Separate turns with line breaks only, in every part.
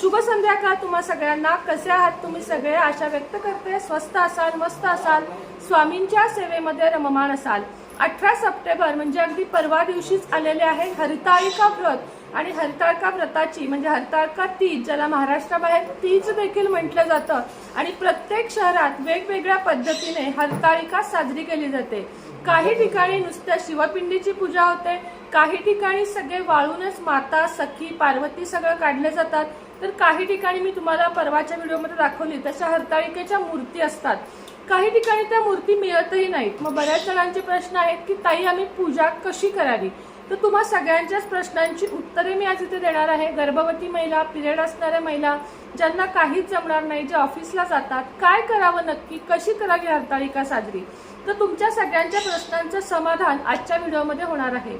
शुभ संध्याकाळ तुम्हा सगळ्यांना. कसे आहात तुम्ही सगळे? आशा व्यक्त करते. स्वस्त असाल मस्त असाल. स्वामींच्या सेवेमध्ये रममाण असाल. अठरा सप्टेंबर म्हणजे अगदी परवा दिवशीच आलेले आहे हरिताळिका व्रत. आणि हरताळका व्रताची? म्हणजे हरताळका तीज ज्याला महाराष्ट्राबाहेर तीज देखील म्हटलं जातं. आणि प्रत्येक शहरात वेगवेगळ्या पद्धतीने हरताळिका साजरी केली जाते? काही ठिकाणी नुसत्या शिवपिंडीची पूजा होते. काही ठिकाणी सगळे वाळूनच माता सखी पार्वती सगळं काढले जातात. तर काही ठिकाणी मी तुम्हाला परवाच्या व्हिडिओमध्ये दाखवली तशा हरताळिकेच्या मूर्ती असतात. काही ठिकाणी त्या मूर्ती मिळतही नाहीत. मग बऱ्याच जणांचे प्रश्न आहेत की ताई आम्ही पूजा कशी करावी? तर तुम्हा सगळ्यांच्याच प्रश्नांची उत्तरे मी आज इथे देणार आहे. गर्भवती महिला पिरियड असणाऱ्या महिला ज्यांना काहीच जमणार नाही जे ऑफिसला जातात काय करावं नक्की कशी करावी हरतालिका साजरी? तर तुमच्या सगळ्यांच्या प्रश्नांचं समाधान आजच्या व्हिडिओमध्ये होणार आहे.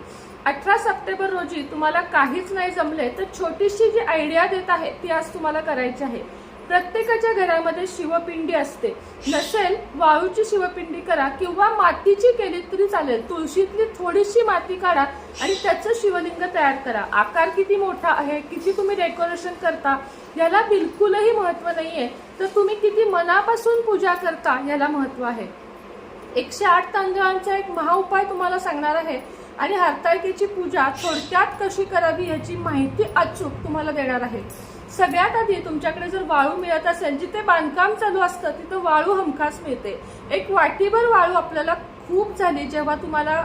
अठरा सप्टेंबर रोजी तुम्हाला काहीच नाही जमले तर छोटीशी जी आयडिया देत आहे ती आज तुम्हाला करायची आहे. प्रत्येकाच्या घरामध्ये शिवपिंडी असते. नसेल वाळूची शिवपिंडी करा किंवा मातीची केली तरी चालेल. तुळशीतली थोडीशी माती काढा आणि त्याचं शिवलिंग तयार करा. आकार किती मोठा आहे किती तुम्ही डेकोरेशन करता याला बिलकुलही महत्त्व आहे तर तुम्ही किती मनापासून पूजा करता याला महत्त्व आहे. एकशे आठ तांदळांचा एक महाउपाय तुम्हाला सांगणार आहे. आणि हरताळकीची पूजा थोडक्यात कशी करावी याची माहिती अचूक तुम्हाला देणार आहे. सगळ्यात आधी तुमच्याकडे जर वाळू मिळत असेल जिथे बांधकाम चालू असतं तिथं वाळू हमखास मिळते. एक वाटीभर वाळू आपल्याला खूप झाली जेव्हा तुम्हाला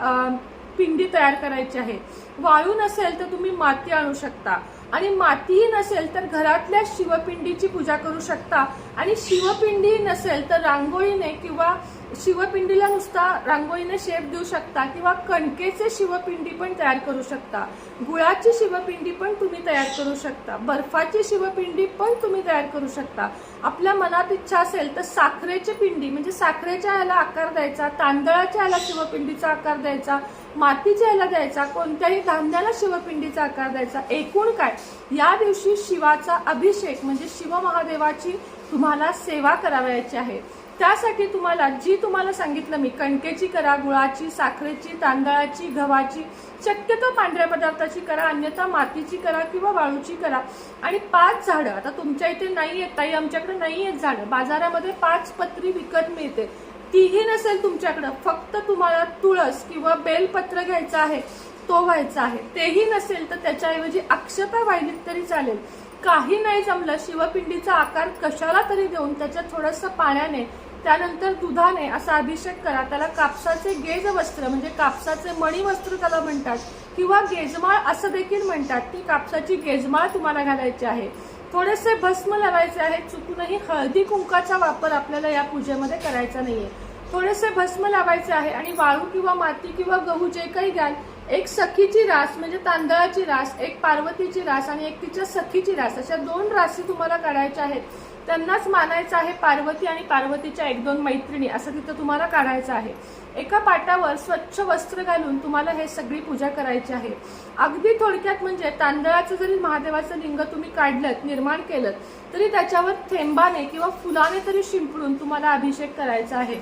पिंडी तयार करायची आहे. वाळू नसेल तर तुम्ही माती आणू शकता. आणि मातीही नसेल तर घरातल्या शिवपिंडीची पूजा करू शकता. आणि शिवपिंडी नसेल तर रांगोळीने किंवा शिवपिंडीला नुसता रांगोळीने शेप देऊ शकता किंवा कणकेचे शिवपिंडी पण तयार करू शकता. गुळाची शिवपिंडी पण तुम्ही तयार करू शकता. बर्फाची शिवपिंडी पण तुम्ही तयार करू शकता. आपल्या मनात इच्छा असेल तर साखरेची पिंडी म्हणजे साखरेच्या ह्याला आकार द्यायचा तांदळाच्या ह्याला शिवपिंडीचा आकार द्यायचा मातीच्या ह्याला द्यायचा कोणत्याही धान्याला शिवपिंडीचा आकार द्यायचा. एकूण काय? या दिवशी शिवाचा अभिषेक म्हणजे शिवमहादेवाची तुम्हाला सेवा करावयाची आहे. त्यासाठी तुम्हाला जी तुम्हाला सांगितलं मी कणकेची करा गुळाची साखरेची तांदळाची गव्हाची शक्यतो पांढऱ्या पदार्थाची करा अन्यथा मातीची करा किंवा वाळूची करा. आणि पाच झाडं आता तुमच्या इथे नाही आहेत ताई आमच्याकडे नाही आहेत झाडं. बाजारामध्ये पाच पत्री विकत मिळते. तीही नसेल तुमच्याकडं. फक्त तुम्हाला तुळस किंवा बेलपत्र घ्यायचं आहे तो व्हायचा आहे. तेही नसेल तर त्याच्याऐवजी अक्षता वाहिलीत तरी चालेल. काही नाही जमलं शिवपिंडीचा आकार कशाला तरी देऊन त्याच्यात थोडंसं पाण्याने त्यानंतर दुधाने असा अभिषेक करा. त्याला कापसाचे गेज वस्त्र म्हणजे कापसाचे मणी वस्त्र त्याला म्हणतात किंवा गेजमाळ असं देखील म्हणतात ती कापसाची गेजमाळ तुम्हाला घालायची आहे. थोडेसे भस्म लावायचे आहे चुकूनही हळदी कुंकाचा वापर आपल्याला या पूजेमध्ये करायचा नाहीये. थोडेसे भस्म लावायचे आहे आणि वाळू किंवा माती किंवा गहू जे काही घ्याल एक सखीची रास म्हणजे तांदळाची रास एक पार्वतीची रास आणि एक तिच्या सखीची रास अशा दोन राशी तुम्हाला काढायच्या आहेत. त्यांनाच मानायचं आहे पार्वती आणि पार्वतीच्या एक दोन मैत्रिणी असं तिथं तुम्हाला काढायचं आहे. एका पाटावर स्वच्छ वस्त्र घालून तुम्हाला हे सगळी पूजा करायची आहे. अगदी थोडक्यात म्हणजे तांदळाचं जरी महादेवाचं लिंग तुम्ही काढलं निर्माण केलं तरी त्याच्यावर थेंबाने किंवा फुलाने तरी शिंपडून तुम्हाला अभिषेक करायचा आहे.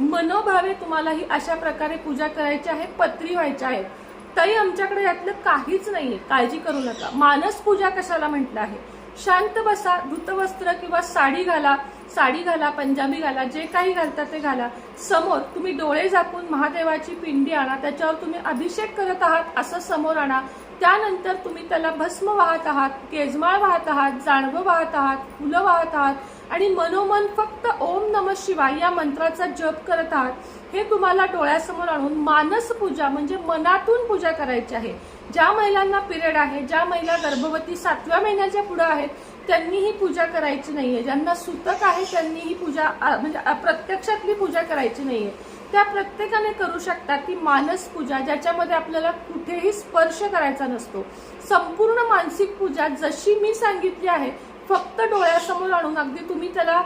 मनोभावे तुम्हाला ही अशा प्रकारे पूजा करायची आहे पत्री व्हायची आहे. ताई आमच्याकडे यातलं काहीच नाहीये. काळजी करू नका. मानस पूजा कशाला म्हटलं आहे? शांत बसा धुतवस्त्र किंवा साडी घाला साडी घाला पंजाबी घाला जे काही घालता ते घाला. समोर तुम्ही डोळे झाकून महादेवाची पिंडी आणा त्याच्यावर तुम्ही अभिषेक करत आहात असं समोर आणा. त्यानंतर तुम्ही त्याला भस्म वाहत आहात केजमाळ वाहत आहात जाणवं वाहत आहात फुलं वाहत आहात आणि मनोमन फक्त ओम नम शिवाय या मंत्राचा जप करत आहात. हे तुम्हाला डोळ्यासमोर आणून मानस पूजा म्हणजे मनातून पूजा करायची आहे. ज्या महिलांना पिरियड आहे ज्या महिला गर्भवती सातव्या महिन्याच्या पुढे आहेत त्यांनी ही पूजा करायची नाहीये. ज्यांना सुतक आहे त्यांनी ही पूजा म्हणजे प्रत्यक्षातली पूजा करायची नाहीये. त्या प्रत्येकाने करू शकतात ती मानस पूजा ज्याच्यामध्ये आपल्याला कुठेही स्पर्श करायचा नसतो. संपूर्ण मानसिक पूजा जशी मी सांगितली आहे फक्त डोळ्यासमोर आणून अगदी तुम्ही त्याला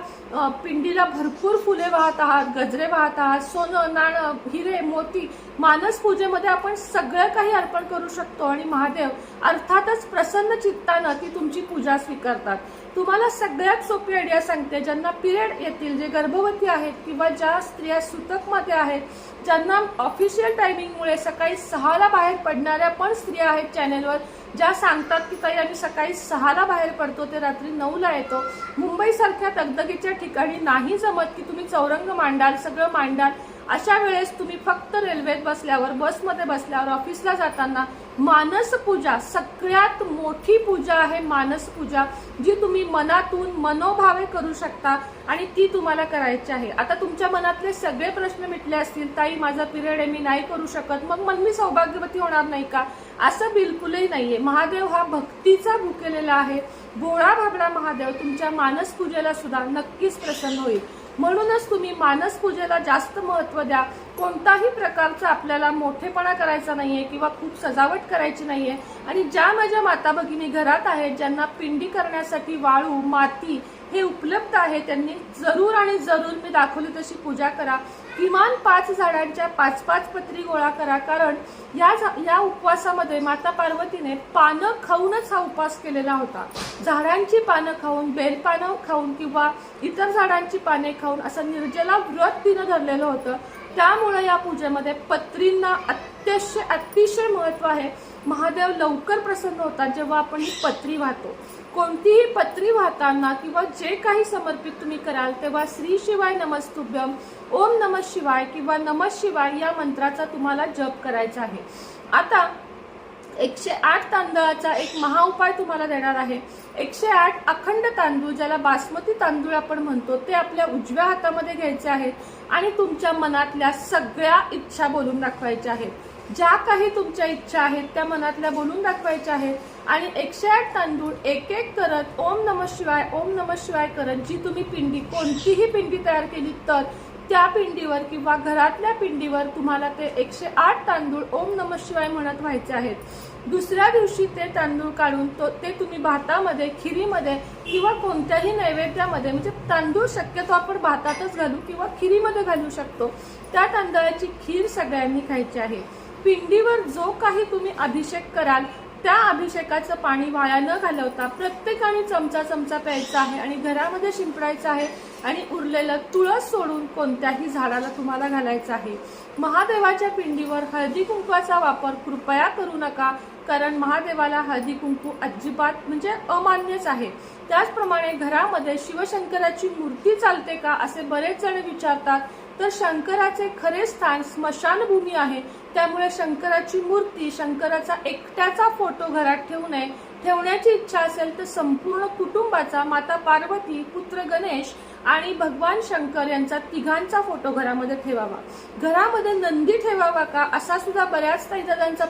पिंडीला भरपूर फुले वाहत आहात गजरे वाहत आहात सोनं नाणं हिरे मोती मानस पूजेमध्ये आपण सगळं काही अर्पण करू शकतो. आणि महादेव अर्थातच प्रसन्न चित्तानं ती तुमची पूजा स्वीकारतात. तुम्हाला सगळ्यात सोपी आयडिया सांगते. ज्यांना पिरियड येतील जे गर्भवती आहेत किंवा ज्या स्त्रिया सुतकमध्ये आहेत ज्यांना ऑफिशियल टायमिंगमुळे सकाळी सहाला बाहेर पडणाऱ्या पण स्त्रिया आहेत चॅनेलवर ज्या सांगतात की ताई आम्ही सकाळी सहाला बाहेर पडतो ते रात्री नऊला येतो. मुंबईसारख्या दगदगीच्या ठिकाणी नाही जमत की तुम्ही चौरंग मांडाल सगळं मांडाल. अशा वेळेस तुम्ही फक्त रेल्वेत बसल्यावर बसमध्ये बसल्यावर ऑफिसला जाताना मानस पूजा सगळ्यात मोठी पूजा आहे मानस पूजा जी तुम्ही मनातून मनोभावे करू शकता आणि ती तुम्हाला करायची आहे. आता तुमच्या मनातले सगळे प्रश्न मिटले असतील ताई माझा पिरियड आहे मी नाही करू शकत. मग मग मी सौभाग्यवती होणार नाही का? असं बिलकुलही नाहीये. महादेव हा भक्तीचा भुकेलेला आहे. भोळा भाबडा महादेव तुमच्या मानस पूजेला सुद्धा नक्कीच प्रसन्न होईल. म्हणूनच तुम्ही मानस पूजेला जास्त महत्त्व द्या. कोणताही प्रकारचा आपल्याला मोठेपणा करायचा नाहीये किंवा खूप सजावट करायची नाहीये. आणि ज्या माझ्या माता भगिनी घरात आहेत ज्यांना पिंडी करण्यासाठी वाळू माती हे उपलब्ध आहे त्यांनी जरूर आणि जरूर मी दाखवली तशी पूजा करा. किमान पाच झाडांच्या पाच पाच पत्री गोळा करा कारण या झा- या उपवासामध्ये माता पार्वतीने पानं खाऊनच हा उपवास केलेला होता. झाडांची पानं खाऊन बेलपानं खाऊन किंवा इतर झाडांची पाने खाऊन असं निर्जला व्रत तिनं धरलेलं होतं. त्यामुळे या पूजेमध्ये पत्रींना अत्यशय अतिशय महत्त्व आहे. महादेव लवकर प्रसन्न होतात जेव्हा आपण ही पत्री वाहतो. कोणतीही पत्री वाहताना किंवा जे काही समर्पित तुम्ही कराल तेव्हा श्री शिवाय नमस्तुभ्यम ओम नम शिवाय किंवा नम शिवाय या मंत्राचा तुम्हाला जप करायचा आहे. आता एकशे आठ तांदळाचा एक महाउपाय तुम्हाला देणार आहे. एकशे आठ अखंड तांदूळ ज्याला बासमती तांदूळ आपण म्हणतो ते आपल्या उजव्या हातामध्ये घ्यायचे आहेत आणि तुमच्या मनातल्या सगळ्या इच्छा बोलून दाखवायच्या आहेत. ज्या काही तुमच्या इच्छा आहेत त्या मनातल्या बोलून दाखवायच्या आहेत. आणि एकशे आठ तांदूळ एक एक करत ओम नम शिवाय ओम नम शिवाय करत जी तुम्ही पिंडी कोणतीही पिंडी तयार केली तर त्या पिंडीवर किंवा घरातल्या पिंडीवर तुम्हाला ते एकशे आठ तांदूळ ओम नम शिवाय म्हणत व्हायचे आहेत. दुसऱ्या दिवशी ते तांदूळ काढून तो ते तुम्ही भातामध्ये खिरीमध्ये किंवा कोणत्याही नैवेद्यामध्ये म्हणजे तांदूळ शक्यतो आपण भातातच घालू किंवा खिरीमध्ये घालू शकतो. त्या तांदळाची खीर सगळ्यांनी खायची आहे. पिंडीवर जो काही तुम्ही अभिषेक कराल त्या अभिषेकाचं पाणी वाया न घालवता प्रत्येकाने चमचा चमचा प्यायचा आहे आणि घरामध्ये शिंपडायचं आहे आणि उरलेलं तुळस सोडून कोणत्याही झाडाला तुम्हाला घालायचं आहे. महादेवाच्या पिंडीवर हळदी कुंकवाचा वापर कृपया करू नका कारण महादेवाला हळदी कुंकू अजिबात म्हणजे अमान्यच आहे. त्याचप्रमाणे घरामध्ये शिवशंकराची मूर्ती चालते का असे बरेच जण विचारतात तर शंकराचे खरे स्थान स्मशानभूमी आहे. त्यामुळे शंकराची मूर्ती शंकराचा एकट्याचा फोटो घरात ठेवू नये ठेवण्याची इच्छा असेल तर संपूर्ण कुटुंबाचा माता पार्वती पुत्र गणेश आणि भगवान शंकर यांचा तिघांचा फोटो घरामध्ये ठेवावा. घरामध्ये नंदी ठेवावा का? असा सुद्धा बऱ्याच काही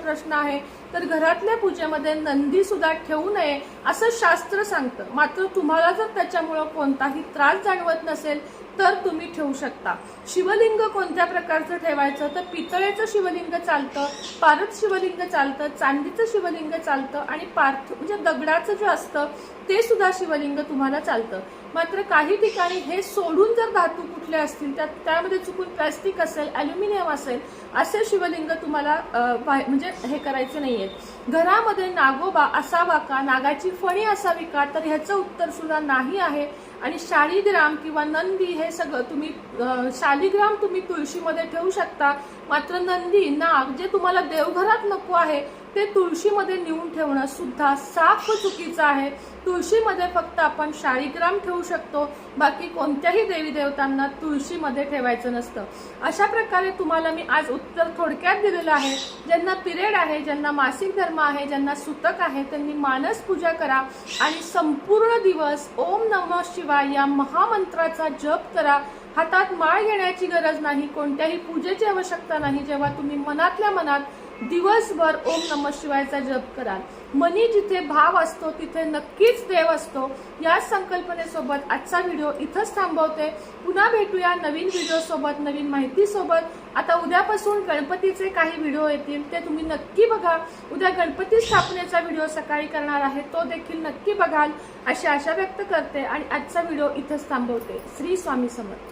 प्रश्न आहे. तर घरातल्या पूजेमध्ये नंदी सुद्धा ठेवू नये असं शास्त्र सांगतं. मात्र तुम्हाला जर त्याच्यामुळं कोणताही त्रास जाणवत नसेल तर तुम्ही ठेवू शकता. शिवलिंग कोणत्या प्रकारचं ठेवायचं? तर पितळेचं शिवलिंग चालतं पारद शिवलिंग चालतं चांदीचं शिवलिंग चालतं आणि पार्थ म्हणजे दगडाचं जे असतं ते सुद्धा शिवलिंग तुम्हाला चालतं. मात्र काही ठिकाणी हे सोडून जर धातू कुठले असतील तर त्यामध्ये चुकून प्लॅस्टिक असेल ॲल्युमिनियम असेल असे शिवलिंग तुम्हाला म्हणजे हे करायचे आहेत घरामध्ये नागोबा असावा का नागाची फणी असावी का तर ह्याचं उत्तर सुद्धा नाही आहे. आणि शालिग्राम किंवा नंदी हे सगळं तुम्ही शालिग्राम तुम्ही तुळशीमध्ये ठेवू शकता. मात्र नंदी नाग जे तुम्हाला देवघरात नको आहे ते तुळशीमध्ये नेऊन ठेवणं सुद्धा साफ चुकीचं आहे. तुळशीमध्ये फक्त आपण शाळीग्राम ठेवू शकतो बाकी कोणत्याही देवी देवतांना तुळशीमध्ये ठेवायचं नसतं. अशा प्रकारे तुम्हाला मी आज उत्तर थोडक्यात दिलेलं आहे. ज्यांना पिरियड आहे ज्यांना मासिक धर्म आहे ज्यांना सुतक आहे त्यांनी मानस पूजा करा आणि संपूर्ण दिवस ओम नम शिवाय या महामंत्राचा जप करा. हातात माळ घेण्याची गरज नाही कोणत्याही पूजेची आवश्यकता नाही. जेव्हा तुम्ही मनातल्या मनात दिवसभर ओम नम शिवायचा जप कराल मनी जिथे भाव असतो तिथे नक्कीच देव असतो. या संकल्पनेसोबत आजचा व्हिडिओ इथंच थांबवते. पुन्हा भेटूया नवीन व्हिडिओसोबत नवीन माहितीसोबत आता उद्यापासून गणपतीचे काही व्हिडिओ येतील ते तुम्ही नक्की बघा. उद्या गणपती स्थापनेचा व्हिडिओ सकाळी करणार आहे तो देखील नक्की बघाल. अशी आशा व्यक्त करते आणि आजचा व्हिडिओ इथंच थांबवते. श्री स्वामी समर्थ.